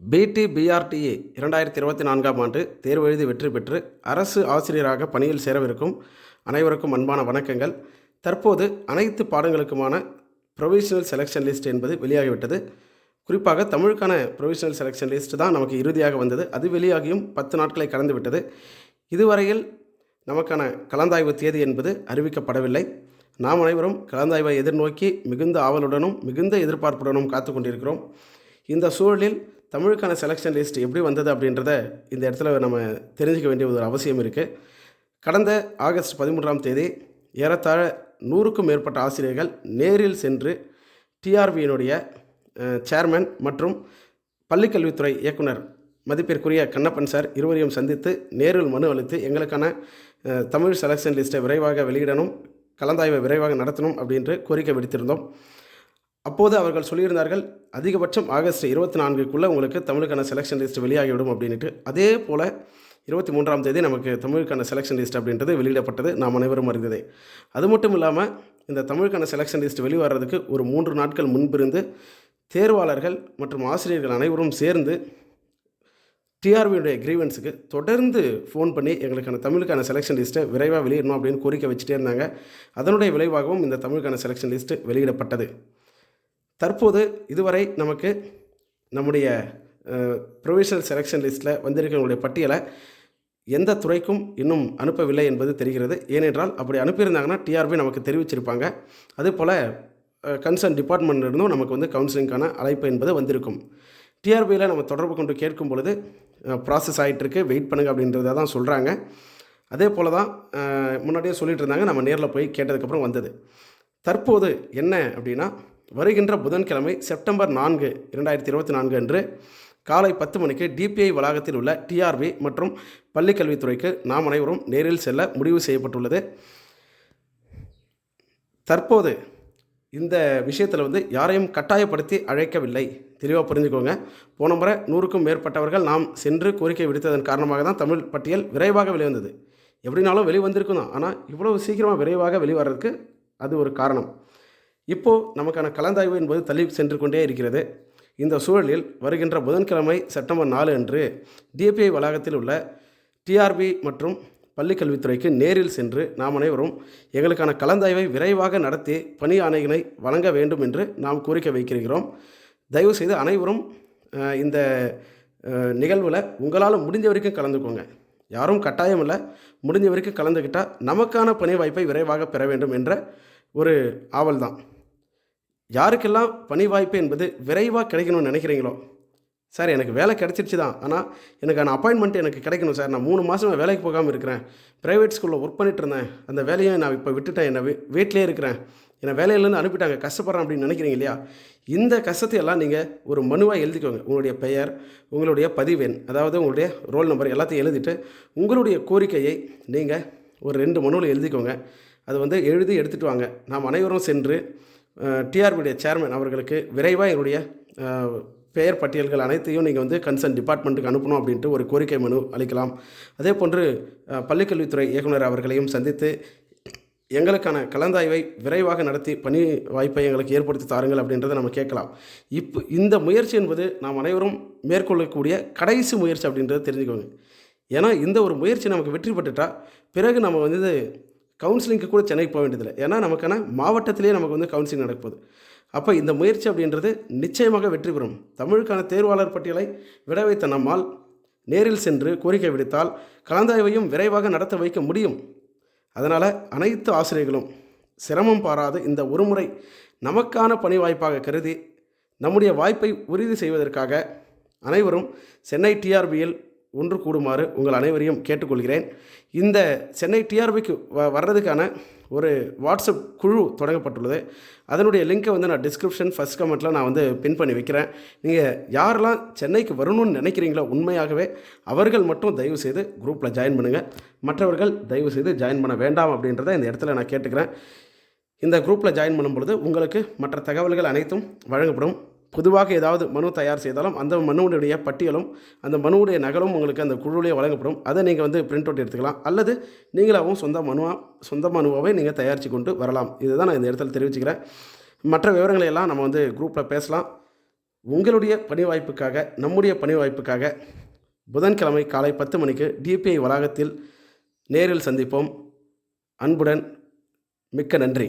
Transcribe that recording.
பிடி பிஆர்டிஏ இரண்டாயிரத்தி இருபத்தி நான்காம் ஆண்டு தேர்வு எழுதி வெற்றி பெற்று அரசு ஆசிரியராக பணியில் சேரவிருக்கும் அனைவருக்கும் அன்பான வணக்கங்கள். தற்போது அனைத்து பாடங்களுக்குமான ப்ரொவிஷனல் செலெக்ஷன் லிஸ்ட் என்பது வெளியாகிவிட்டது. குறிப்பாக தமிழுக்கான ப்ரொவிஷனல் செலெக்ஷன் லிஸ்ட் தான் நமக்கு இறுதியாக வந்தது. அது வெளியாகியும் பத்து நாட்களை கடந்து விட்டது. இதுவரையில் நமக்கான கலந்தாய்வு தேதி என்பது அறிவிக்கப்படவில்லை. நாம் அனைவரும் கலந்தாய்வை எதிர்நோக்கி மிகுந்த ஆவலுடனும் மிகுந்த எதிர்பார்ப்புடனும் காத்து கொண்டிருக்கிறோம். இந்த சூழலில் தமிழுக்கான செலெக்ஷன் லிஸ்ட் எப்படி வந்தது அப்படின்றத இந்த இடத்துல நம்ம தெரிஞ்சுக்க வேண்டிய ஒரு அவசியம் இருக்குது கடந்த ஆகஸ்ட் பதிமூன்றாம் தேதி ஏறத்தாழ நூறுக்கும் மேற்பட்ட ஆசிரியர்கள் நேரில் சென்று டிஆர்பியினுடைய சேர்மன் மற்றும் பள்ளிக்கல்வித்துறை இயக்குனர் மதிப்பிற்குரிய கண்ணப்பன் சார் இருவரையும் சந்தித்து நேரில் மனு அளித்து எங்களுக்கான தமிழ் செலெக்ஷன் லிஸ்ட்டை விரைவாக வெளியிடணும் கலந்தாய்வை விரைவாக நடத்தணும் அப்படின்று கோரிக்கை விடுத்திருந்தோம். அப்போது அவர்கள் சொல்லியிருந்தார்கள் அதிகபட்சம் ஆகஸ்ட் இருபத்தி நான்குக்குள்ளே உங்களுக்கு தமிழுக்கான செலெக்ஷன் லிஸ்ட் வெளியாகிவிடும் அப்படின்ட்டு அதே போல் இருபத்தி மூன்றாம் தேதி நமக்கு தமிழுக்கான செலெக்ஷன் லிஸ்ட் அப்படின்றது வெளியிடப்பட்டது. நாம் அனைவரும் அறிந்ததே. அது மட்டும் இல்லாமல் இந்த தமிழுக்கான செலெக்ஷன் லிஸ்ட் வெளிவரதுக்கு ஒரு மூன்று நாட்கள் முன்பிருந்து தேர்வாளர்கள் மற்றும் ஆசிரியர்கள் அனைவரும் சேர்ந்து டிஆர்பியுடைய கிரீவன்ஸுக்கு தொடர்ந்து ஃபோன் பண்ணி எங்களுக்கான தமிழுக்கான செலெக்ஷன் லிஸ்ட்டை விரைவாக வெளியிடணும் அப்படின்னு கோரிக்கை வச்சுட்டே இருந்தாங்க. அதனுடைய விளைவாகவும் இந்த தமிழுக்கான செலெக்ஷன் லிஸ்ட்டு வெளியிடப்பட்டது. தற்போது இதுவரை நமக்கு நம்முடைய ப்ரொவிஷனல் செலெக்ஷன் லிஸ்ட்டில் வந்திருக்கிறவங்களுடைய பட்டியலை எந்த துறைக்கும் இன்னும் அனுப்பவில்லை என்பது தெரிகிறது. ஏனென்றால் அப்படி அனுப்பியிருந்தாங்கன்னா டிஆர்பி நமக்கு தெரிவிச்சிருப்பாங்க. அதேபோல் கன்சர்ன் டிபார்ட்மெண்ட்லேருந்தும் நமக்கு வந்து கவுன்சிலிங்கான அழைப்பு என்பது வந்திருக்கும். டிஆர்பியில் நம்ம தொடர்பு கொண்டு கேட்கும் பொழுது ப்ராசஸ் ஆகிட்டுருக்கு வெயிட் பண்ணுங்க அப்படின்றத தான் சொல்கிறாங்க அதே போல் தான் முன்னாடியே சொல்லிகிட்டு இருந்தாங்க நம்ம நேரில் போய் கேட்டதுக்கப்புறம் வந்தது. தற்போது என்ன அப்படின்னா வருகின்ற புதன்கிழமை செப்டம்பர் நான்கு இரண்டாயிரத்தி இருபத்தி நான்கு அன்று காலை பத்து மணிக்கு டிபிஐ வளாகத்தில் உள்ள டிஆர்பி மற்றும் பள்ளிக்கல்வித்துறைக்கு நாம் அனைவரும் நேரில் செல்ல முடிவு செய்யப்பட்டுள்ளது. தற்போது இந்த விஷயத்தில் வந்து யாரையும் கட்டாயப்படுத்தி அழைக்கவில்லை. தெளிவாக புரிஞ்சுக்கோங்க. போன முறை நூறுக்கும் மேற்பட்டவர்கள் நாம் சென்று கோரிக்கை விடுத்ததன் காரணமாக தான் தமிழ் பட்டியல் விரைவாக வெளிவந்தது. எப்படினாலும் வெளிவந்திருக்கும் தான். ஆனால் இவ்வளவு சீக்கிரமாக விரைவாக வெளிவரதுக்கு அது ஒரு காரணம். இப்போது நமக்கான கலந்தாய்வு என்பது தள்ளி சென்று கொண்டே இருக்கிறது. இந்த சூழலில் வருகின்ற புதன்கிழமை செப்டம்பர் நாலு அன்று டிபிஐ வளாகத்தில் உள்ள டிஆர்பி மற்றும் பள்ளிக்கல்வித்துறைக்கு நேரில் சென்று நாம் அனைவரும் எங்களுக்கான கலந்தாய்வை விரைவாக நடத்தி பணி ஆணையினை வழங்க வேண்டும் என்று நாம் கோரிக்கை வைக்கிறோம் தயவுசெய்து அனைவரும் இந்த நிகழ்வில் உங்களால் முடிஞ்ச வரைக்கும் கலந்துக்கோங்க. யாரும் கட்டாயம் இல்லை முடிஞ்ச வரைக்கும் கலந்துக்கிட்டால் நமக்கான பணி வாய்ப்பை விரைவாக பெற வேண்டும் என்ற ஒரு ஆவல் தான் யாருக்கெல்லாம் பணி வாய்ப்பு என்பது விரைவாக கிடைக்கணும்னு நினைக்கிறீங்களோ? சார் எனக்கு வேலை கிடச்சிருச்சு தான் ஆனால் எனக்கான அப்பாயின்மெண்ட் எனக்கு கிடைக்கணும் சார். நான் மூணு மாதமாக வேலைக்கு போகாமல் இருக்கிறேன். ப்ரைவேட் ஸ்கூலில் ஒர்க் பண்ணிட்டு இருந்தேன். அந்த வேலையை நான் இப்போ விட்டுட்டேன். என்னை வீட்டிலே இருக்கிறேன். என்னை வேலையிலேருந்து அனுப்பிட்டாங்க. கஷ்டப்படுறேன் அப்படின்னு நினைக்கிறீங்க இல்லையா? இந்த கஷ்டத்தையெல்லாம் நீங்கள் ஒரு மனுவாக எழுதிக்கோங்க. உங்களுடைய பெயர் உங்களுடைய பதிவெண் அதாவது உங்களுடைய ரோல் நம்பர் எல்லாத்தையும் எழுதிட்டு உங்களுடைய கோரிக்கையை நீங்கள் ஒரு ரெண்டு மனுவில் எழுதிக்கோங்க. அது வந்து எழுதி எடுத்துகிட்டு வாங்க. நாம் அனைவரும் சென்று டிஆர்பியுடைய சேர்மன் அவர்களுக்கு விரைவாக என்னுடைய பெயர் பட்டியல்கள் அனைத்தையும் நீங்கள் வந்து கன்சர்ன் டிபார்ட்மெண்ட்டுக்கு அனுப்பணும் அப்படின்ட்டு ஒரு கோரிக்கை மனு அளிக்கலாம். அதே போன்று பள்ளிக்கல்வித்துறை இயக்குனர் அவர்களையும் சந்தித்து எங்களுக்கான கலந்தாய்வை விரைவாக நடத்தி பணி வாய்ப்பை எங்களுக்கு ஏற்படுத்தி தாருங்கள் அப்படின்றத நம்ம கேட்கலாம். இப்போ இந்த முயற்சி என்பது நாம் அனைவரும் மேற்கொள்ளக்கூடிய கடைசி முயற்சி அப்படின்றத தெரிஞ்சுக்கோங்க. ஏன்னா இந்த ஒரு முயற்சி நமக்கு வெற்றி பெற்றுட்டால் பிறகு நம்ம வந்து கவுன்சிலிங்க்கு கூட சென்னைக்கு போக வேண்டியதில்லை. ஏன்னா நமக்கான மாவட்டத்திலேயே நமக்கு வந்து கவுன்சிலிங் நடக்குது அப்போ இந்த முயற்சி அப்படின்றது நிச்சயமாக வெற்றி பெறும். தமிழுக்கான தேர்வாளர் பட்டியலை விட வைத்த நம்மால் நேரில் சென்று கோரிக்கை விடுத்தால் கலந்தாய்வையும் விரைவாக நடத்த வைக்க முடியும். அதனால் அனைத்து ஆசிரியர்களும் சிரமம் பாராது இந்த ஒருமுறை நமக்கான பணி வாய்ப்பாக கருதி நம்முடைய வாய்ப்பை உறுதி செய்வதற்காக அனைவரும் சென்னை டிஆர்பியில் ஒன்று கூடுமாறு உங்கள் அனைவரையும் கேட்டுக்கொள்கிறேன். இந்த சென்னை டிஆர்பிக்கு வ வர்றதுக்கான ஒரு வாட்ஸ்அப் குழு தொடங்கப்பட்டுள்ளது. அதனுடைய லிங்க்கை வந்து நான் டிஸ்கிரிப்ஷன் ஃபஸ்ட் கமெண்ட்டில் நான் வந்து பின் பண்ணி வைக்கிறேன். நீங்கள் யாரெல்லாம் சென்னைக்கு வரணும்னு நினைக்கிறீங்களோ உண்மையாகவே அவர்கள் மட்டும் தயவு செய்து குரூப்பில் ஜாயின் பண்ணுங்கள் மற்றவர்கள் தயவு செய்து ஜாயின் பண்ண வேண்டாம் அப்படின்றத இந்த இடத்துல நான் கேட்டுக்கிறேன். இந்த குரூப்பில் ஜாயின் பண்ணும் பொழுது உங்களுக்கு மற்ற தகவல்கள் அனைத்தும் வழங்கப்படும். பொதுவாக ஏதாவது மனு தயார் செய்தாலும் அந்த மனுவுடைய பட்டியலும் அந்த மனுவுடைய நகலும் உங்களுக்கு அந்த குழுவிலே வழங்கப்படும். அதை நீங்கள் வந்து பிரிண்ட் அவுட் எடுத்துக்கலாம். அல்லது நீங்களாகவும் சொந்த மனுவாக சொந்த மனுவாகவே நீங்கள் தயாரித்து கொண்டு வரலாம். இதுதான் நான் இந்த இடத்துல தெரிவிச்சுக்கிறேன். மற்ற விவரங்களை எல்லாம் நம்ம வந்து குரூப்பில் பேசலாம். உங்களுடைய பணி வாய்ப்புக்காக நம்முடைய பணி வாய்ப்புக்காக புதன்கிழமை காலை பத்து மணிக்கு டிபிஐ வளாகத்தில் நேரில் சந்திப்போம். அன்புடன் மிக்க நன்றி.